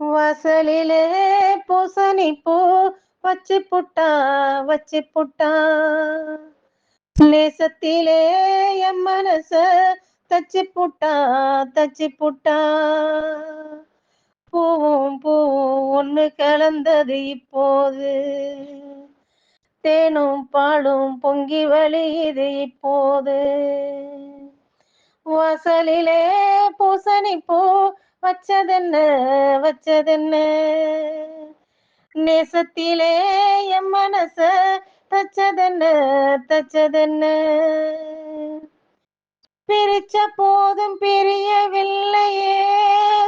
வாசலிலே பூசணி பூ வச்சு புட்டா வச்சு புட்டா. நேசத்திலே என் மனச தச்சு புட்டா தச்சு புட்டா. பூவும் பூவும் ஒன்று கலந்தது இப்போது. தேனும் பாலும் பொங்கி வழியுது இப்போது. வாசலிலே பூசணி பூ வச்சதென்ன வச்சதென்ன? நேசத்திலே என் மனச தச்சதென்ன தச்சதென்ன? பிரிச்ச போதும் பிரியவில்லையே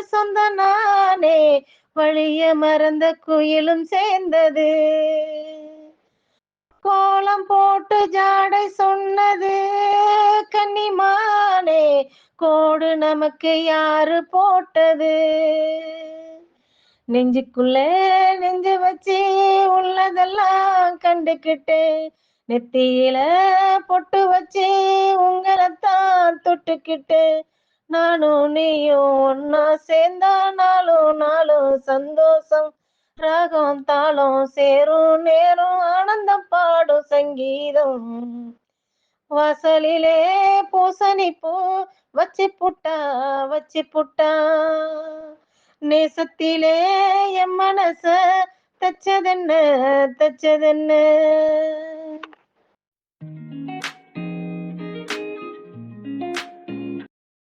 சொந்த நானே வழிய மறந்த குயிலும் சேர்ந்தது. கோலம் போட்டு ஜாடை சொன்ன கோடு நமக்கு யாரு போட்டது? நெஞ்சுக்குள்ளே நெஞ்சு வச்சு உள்ளதெல்லாம் கண்டுக்கிட்டேன் நெத்தியில பொட்டு வச்சு உங்களைத்தான் தொட்டுக்கிட்டேன் நானும் நீயும் ஒன்னா சேர்ந்தா நாளும் நாளும் சந்தோஷம் ராகம் தாளம் சேரும் நேரம் ஆனந்தம் பாடும் சங்கீதம். வாசலிலே பூசணி பூ வச்சு புட்டா வச்சு புட்டா. நேசத்திலே என் மனச தச்சதென்ன தச்சதென்ன?